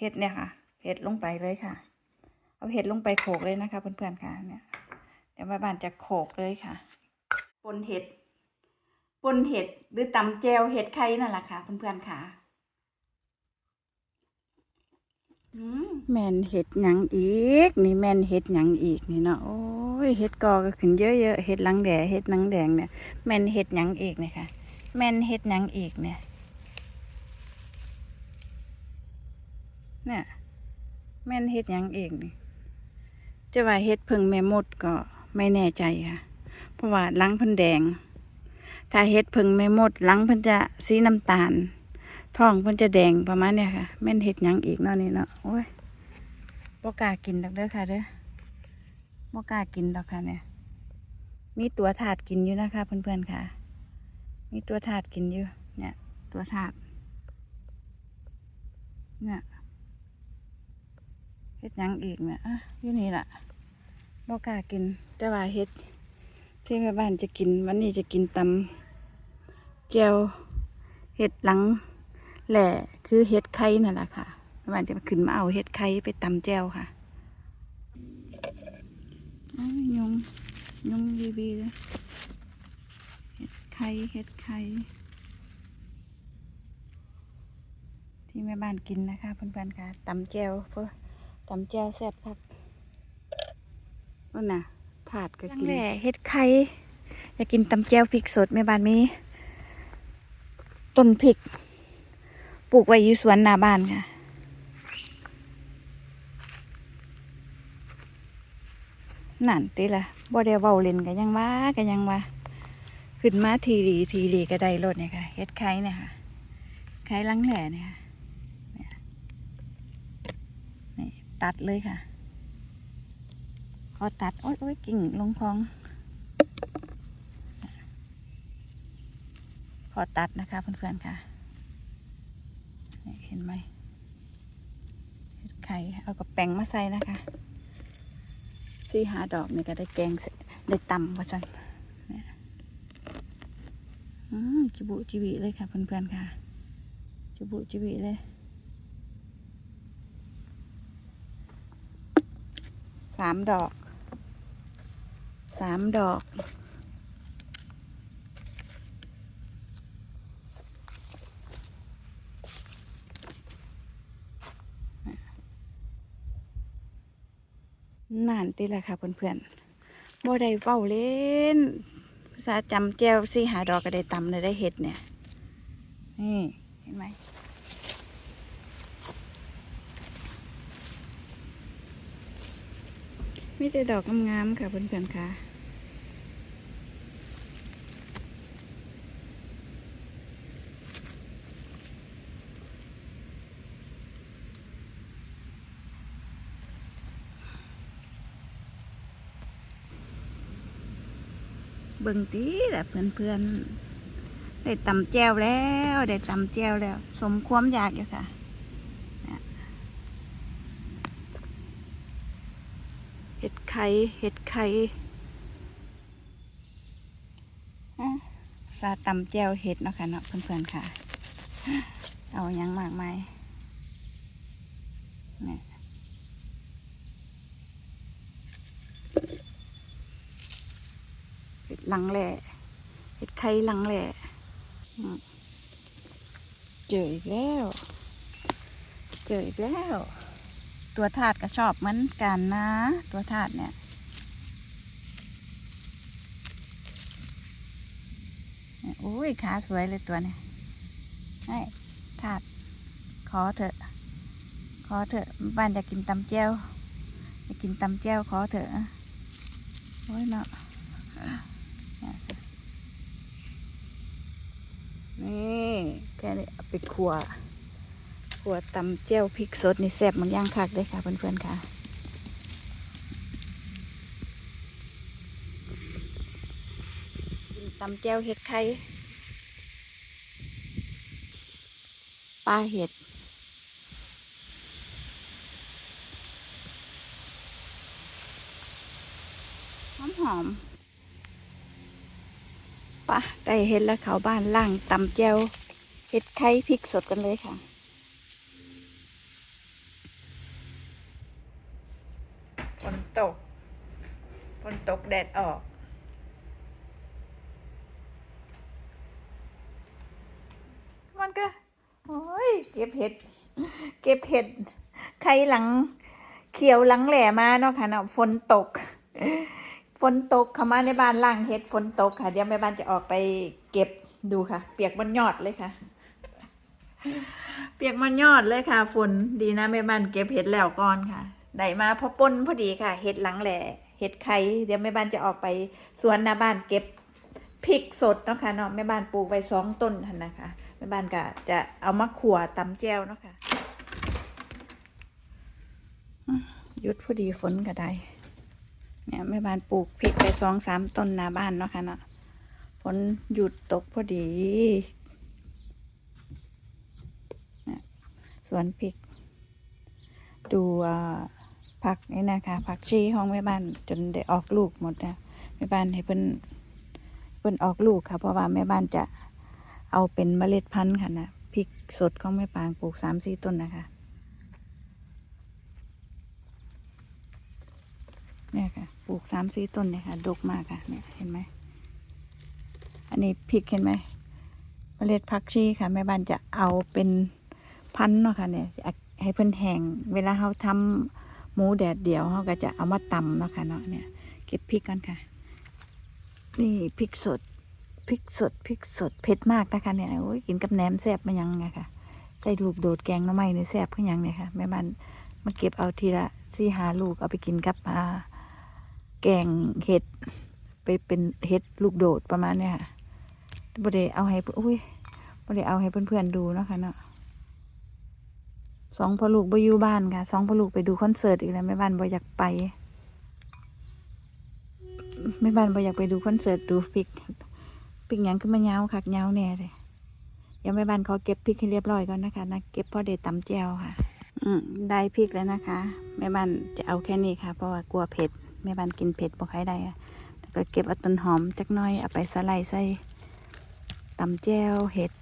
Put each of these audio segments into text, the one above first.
เห็ดเนี่ยค่ะ เห็ดลงไปเลยค่ะ เอาเห็ดลงไปโขลกเลยนะคะ เพื่อนๆค่ะเนี่ยเดี๋ยวแม่บ้านจะโขลกเลยค่ะปนเห็ดปนเห็ดหรือตำแจวเห็ดไข่นั่นแหละค่ะ เพื่อนๆค่ะอืมแม่นเห็ดหยังอีก นี่แม่นเห็ดหยังอีกนี่เนาะโอ้ยเห็ดกอก็ขึ้นเยอะๆเห็ดลังแดเห็ดหลังแดงเนี่ยแม่นเห็ดหยังอีกเนี่ยค่ะแม่นเห็ดหยังอีกเนี่ย เนี่ยแม่นเห็ดยังเอีกนี่จะว่าเห็ดพึ่งแม่มดก็ไม่แน่ใจค่ะ เพราะว่าหลังพิ่นแดง ถ้าเห็ดพึ่งแม่มดหลังพิ่นจะสีน้ำตาลท้องพิ่นจะแดงประมาณเนี้ยค่ะแม่นเห็ดยังอีกเนาะนี่เนาะโอ้ยบ่กากินดอกเด้อค่ะเด้อบ่กากินดอกค่ะเนี่ย มีตัวถาดกินอยู่นะคะ เพื่อนๆค่ะ มีตัวถาดกินอยู่ เนี่ย ตัวถาดเนี่ย เฮ็ดยังอีกเนี่ยอะอยู่นี่ล่ะบ่กล้ากิน แต่ว่าเฮ็ด ที่แม่บ้านจะกิน วันนี้จะกินตำแก้วเห็ดหลังแหล่คือเห็ดไข่นั่นแหละค่ะแม่บ้านจะขึ้นมาเอาเห็ดไข่ไปตำแก้วค่ะยุงยุงบีบีเลยเห็ดไข่เห็ดไข่ที่แม่บ้านกินนะคะเพื่อนๆค่ะตำแจวเพื่อ ตำแจวแซ่บคักนั่นน่ะถาดก็กินแหล่เฮ็ดไข่อยากกินตำแจวพริกสดแม่บ้านมีต้นพริก ปลูกไว้อยู่สวนหน้าบ้านค่ะนั่นติละบ่ได้เว้าเล่นกันยังว่ากันยังว่าขึ้นมาทีดีทีดีก็ได้รถเนี่ยค่ะเฮ็ดไข่เนี่ยค่ะไข่ลังแหล่เนี่ยค่ะ นี่ ตัดเลยค่ะพอตัด โอ๊ยโอ๊ยกิ่งลงคลองพอตัดนะคะเพื่อนๆค่ะ เห็นไหมไข่เอากระแป้งมาใส่นะคะสี่หาดอกนี่ก็ได้แกงได้ตำว่าจันอืมจิบุจิบิเลยค่ะเพื่อนๆค่ะ จิบุจิบิเลย สามดอกสามดอก นานติละค่ะเพื่อนๆบ่ได้เว้าเล่นภาษาจำแจวสี่หาดอกก็ได้ตำเลยได้เห็ดเนี่ย นี่ เห็นไหม มีแต่ดอกงามๆค่ะเพื่อนๆค่ะเบิ่งตีแหละเพื่อนๆได้ตำแจวแล้ว ได้ตำแจวแล้ว สมความอยากอยู่ค่ะ เห็ด ไข่เห็ดไข่ซาตำแจวเห็ดเนาะค่ะเนาะเพื่อนๆค่ะ เอาหยังมากมายนี่เห็ดหลังแหล่เห็ดไข่หลังแหล่เจออีกแล้ว เจออีกแล้ว ตัวถาดก็ชอบเหมือนกันนะ ตัวถาดเนี่ยโอ้ยขาสวยเลยตัวเนี่ยให้ถาดขอเถอะ ขอเถอะบ้านจะกินตำแจ้วจะกินตำแจ้วขอเถอะโอ้ยเนาะนี่แค่นี้ไปขัว ขัวตำเจ้วพริกสดนี่แซ่บมันย่างคักเลยค่ะเพื่อนๆค่ะ กินตำเจ้วเห็ดไข่ปลาเห็ดหอมหอมปะได้เห็ดแล้วเขาบ้านล่างตำเจ้วเห็ดไข่พริกสดกันเลยค่ะ ตกฝนตกแดดออก มันก็โอ้ยเก็บเห็ด เก็บเห็ด ใครหลัง เขียวหลังแหล่มาเนาะค่ะเนาะฝนตก ฝนตกเข้ามาในบ้านล่างเห็ดฝนตกค่ะ เดี๋ยวแม่บ้านจะออกไปเก็บดูค่ะ เปียกบนยอดเลยค่ะ เปียกมันยอดเลยค่ะ ฝนดีนะแม่บ้านเก็บเห็ดแล้วก่อนค่ะ ได้มาพอปนพอดีค่ะ เห็ดหลังแหล่เห็ดไข่เดี๋ยวแม่บ้านจะออกไปสวนหน้าบ้านเก็บพริกสดเนาะค่ะเนาะแม่บ้านปลูกไว้สองต้นทันนะคะแม่บ้านก็จะเอามาขั่วตำแจ่วเนาะค่ะหยุดพอดีฝนก็ได้เนี่ยแม่บ้านปลูกพริกไปสองสามต้นหน้าบ้านเนาะค่ะเนาะฝนหยุดตกพอดีสวนพริก ดูอ่า ผักนี่นะคะผักชีของแม่บ้านจนได้ออกลูกหมดนะแม่บ้านให้เพิ่นเพิ่นออกลูกค่ะ เพราะว่าแม่บ้านจะเอาเป็นเมล็ดพันธุ์ค่ะนะพริกสดของแม่ปางปลูกสามสี่ต้นนะคะเนี่ยค่ะปลูกสามสี่ต้นเนี่ยค่ะดกมากค่ะเนี่ยเห็นไหมอันนี้พริกเห็นไหมเมล็ดผักชีค่ะแม่บ้านจะเอาเป็นพันธุ์เนาะค่ะเนี่ยให้เพิ่นแห้งเวลาเขาทำ หมูแดดเดียวเขาก็จะเอามาตำนะคะเนาะเนี่ยเก็บพริกกันค่ะ นี่พริกสดพริกสดพริกสดเผ็ดมากนะคะเนี่ยโอ้ยกินกับแหนมแซ่บมันยังไงค่ะใส่ลูกโดดแกงน้ำไม้เนี่ยแซ่บขึ้นยังเนี่ยค่ะแม่บ้านมาเก็บเอาทีละสี่หาลูกเอาไปกินกับอ่าแกงเห็ดไปเป็นเห็ดลูกโดดประมาณเนี้ยค่ะบ่ได้เอาให้อุ้ยบ่ได้เอาให้เพื่อนๆดูเนาะค่ะเนาะ สองพ่อลูกบ่อยู่บ้านค่ะสองพ่อลูกไปดูคอนเสิร์ตอีกแล้วแม่บ้านบ่อยากไปแม่บ้านบ่อยากไปดูคอนเสิร์ตดูฟิกปิกหยังขึ้นมาเงาคักเงาแน่เลยเดี๋ยวแม่บ้านขอเก็บพริกให้เรียบร้อยก่อนนะคะนะเก็บพ่อเด็ดตำแจวค่ะ อืมได้พริกแล้วนะคะแม่บ้านจะเอาแค่นี้ค่ะ เพราะว่ากลัวเผ็ดแม่บ้านกินเผ็ดบ่ค่อยได้แล้วก็เก็บเอาต้นหอมจักน้อยเอาไปสไลด์ใส่ตำแจวเห็ด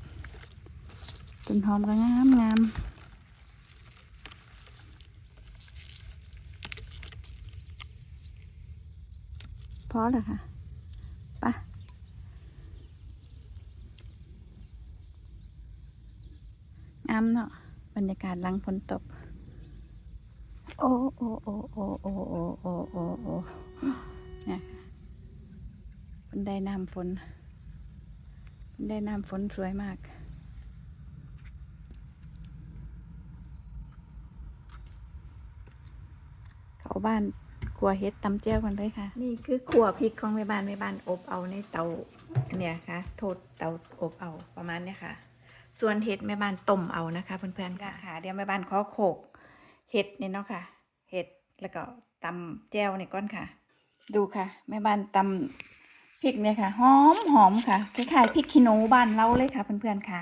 ต้นหอมก็งามงาม พอแล้วค่ะไปะงามเนาะบรรยากาศหลังฝนตก โอ้โอ้โอ้โอ้โอ้โอ้โอ้โอ้โอ้เนี่ยฝนได้น้ำฝนฝนได้น้ำฝนสวยมากเขาบ้าน ขัวเฮ็ดตำแจ้วกันเลยค่ะ นี่คือขัวพริกของแม่บ้านแม่บ้านอบเอาในเตาเนี่ยค่ะ โทษเตาอบเอาประมาณเนี้ยค่ะ ส่วนเห็ดแม่บ้านต้มเอานะคะเพื่อนๆค่ะค่ะเดี๋ยวแม่บ้านขอโขกเห็ดเนี่ยเนาะค่ะ เห็ดแล้วก็ตำแจ่วในก้อนค่ะ ดูค่ะ แม่บ้านตำพริกเนี่ยค่ะหอมหอมค่ะคล้ายๆพริกขี้หนูบ้านเราเลยค่ะ เพื่อนๆค่ะ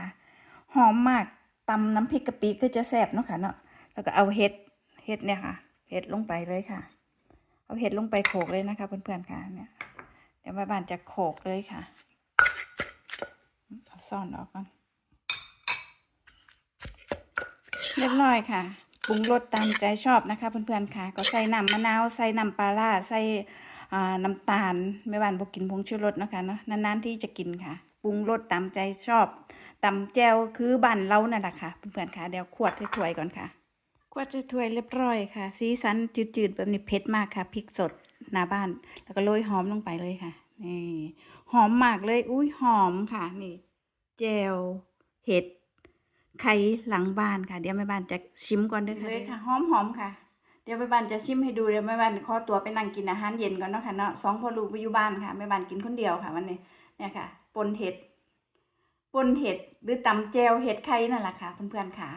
หอมมากตำน้ำพริกกะปิก็จะแซ่บเนาะค่ะเนาะแล้วก็เอาเห็ดเห็ดเนี่ยค่ะ เห็ดลงไปเลยค่ะ เอาเห็ดลงไปโขลกเลยนะคะเพื่อนๆค่ะเนี่ยเดี๋ยวแม่บ้านจะโขลกเลยค่ะเอาซ่อนออกก่อนเรียบร้อยค่ะปรุงรสตามใจชอบนะคะเพื่อนๆค่ะ ก็ใส่น้ำมะนาวใส่น้ำปลาร้าใส่อ่าน้ำตาลไม่บ้านบอกกินผงชูรสนะคะเนาะนานๆที่จะกินค่ะปรุงรสตามใจชอบตำแจวคือบ้านเรานั่นแหละค่ะเพื่อนๆค่ะเดี๋ยวขวดให้ถ้วยก่อนค่ะ ขวดให้ถ้วยเรียบร้อยค่ะ สีสันจืดๆแบบนี้เผ็ดมากค่ะพริกสดหน้าบ้าน แล้วก็โรยหอมลงไปเลยค่ะนี่หอมมากเลย อุ้ยหอมค่ะ นี่แจวเห็ดไข่หลังบ้านค่ะ เดี๋ยวแม่บ้านจะชิมก่อนเด้อค่ะเลยค่ะหอมหอมๆค่ะ เดี๋ยวแม่บ้านจะชิมให้ดูเดี๋ยวแม่บ้านขอตัวไปนั่งกินอาหารเย็นก่อนเนาะค่ะเนาะสองพ่อลูกไปอยู่บ้านค่ะแม่บ้านกินคนเดียวค่ะวันนี้เนี่ยค่ะปนเห็ดปนเห็ดหรือตำแจวเห็ดไข่นั่นแหละค่ะเพื่อนๆค่ะ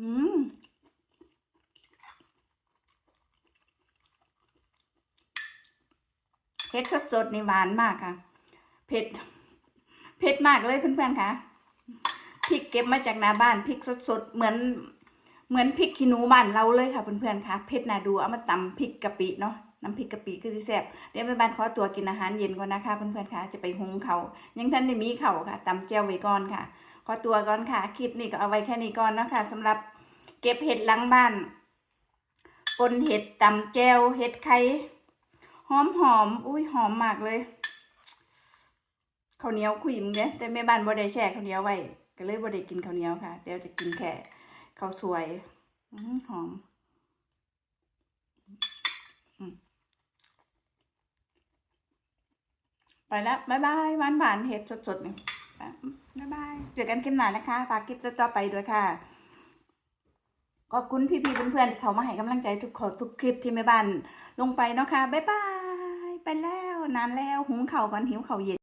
อืมเห็ดสดๆนี่หวานมากค่ะ เผ็ด เผ็ดมากเลยเพื่อนๆค่ะพริกเก็บมาจากนาบ้านพริกสดๆเหมือน เหมือนพริกขี้หนูบ้านเราเลยค่ะเพื่อนๆค่ะเผ็ดนาดูเอามาตำพริกกะปิเนาะน้ำพริกกะปิคือสิแซ่บเดี๋ยวแม่บ้านขอตัวกินอาหารเย็นก่อนนะคะเพื่อนๆค่ะจะไปหุงเขายังท่านได้มีเขาค่ะตำแจ่วไว้ก่อนค่ะ อตัวก่อนค่ะ คลิปนี้ก็เอาไว้แค่นี้ก่อนนะคะสำหรับเก็บเห็ดหลังบ้านปนเห็ดตำแจวเห็ดไข่หอมหอมอุ้ยหอมมากเลยข้าวเหนียวคุยมึงเด้แต่แม่บ้านบ่ได้แช่ข้าวเหนียวไว้ก็เลยบ่ได้กินข้าวเหนียวค่ะ เดี๋ยวจะกินแค่ข้าวสวยหอมไปแล้ว บ๊ายบายหวานหวานเห็ดสดๆนี่ไป บ๊ายบายเจอกันคลิปหน้านะคะฝากคลิปต่อไปด้วยค่ะ ขอบคุณพี่ๆเพื่อนๆที่เขามาให้กำลังใจทุกคนทุกคลิปที่แม่บ้านลงไปเนาะค่ะบ๊ายบายไปแล้วนานแล้วหุงเข่าวก่อนหิวเข่าเย็น